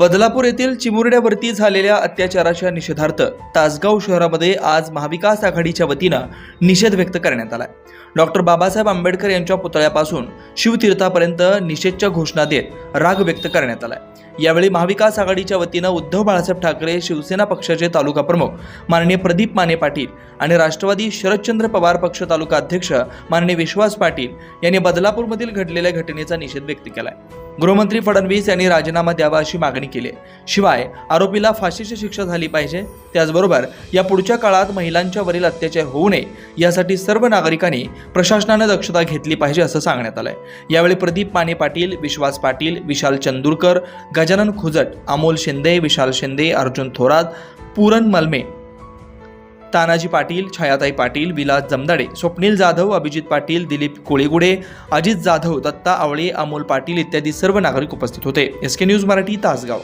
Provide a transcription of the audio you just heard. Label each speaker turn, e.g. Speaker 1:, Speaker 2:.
Speaker 1: बदलापूर येथील चिमुरड्यावरती झालेल्या अत्याचाराच्या निषेधार्थ तासगाव शहरामध्ये आज महाविकास आघाडीच्या वतीनं निषेध व्यक्त करण्यात आला डॉक्टर बाबासाहेब आंबेडकर यांच्या पुतळ्यापासून शिवतीर्थापर्यंत निषेधच्या घोषणा देत राग व्यक्त करण्यात आला यावेळी महाविकास आघाडीच्या वतीनं उद्धव बाळासाहेब ठाकरे शिवसेना पक्षाचे तालुका प्रमुख माननीय प्रदीप माने पाटील आणि राष्ट्रवादी शरदचंद्र पवार पक्ष तालुका अध्यक्ष माननीय विश्वास पाटील यांनी बदलापूरमधील घडलेल्या घटनेचा निषेध व्यक्त केलाय. गृहमंत्री फडणवीस यांनी राजीनामा द्यावा अशी मागणी केली आहे. शिवाय आरोपीला फाशीची शिक्षा झाली पाहिजे त्याचबरोबर या पुढच्या काळात महिलांच्या वरील अत्याचार होऊ नये यासाठी सर्व नागरिकांनी प्रशासनानं दक्षता घेतली पाहिजे असं सांगण्यात आलंय यावेळी प्रदीप माने पाटील विश्वास पाटील विशाल चंदूरकर गजानन खुजट अमोल शिंदे विशाल शिंदे अर्जुन थोरात पूरन मलमे तानाजी पाटील छायाताई पाटील विलास जमदाडे स्वप्नील जाधव अभिजित पाटील दिलीप कोळेगुडे अजित जाधव दत्ता आवळे अमोल पाटील इत्यादी सर्व नागरिक उपस्थित होते. S K news Marathi Tasgaon.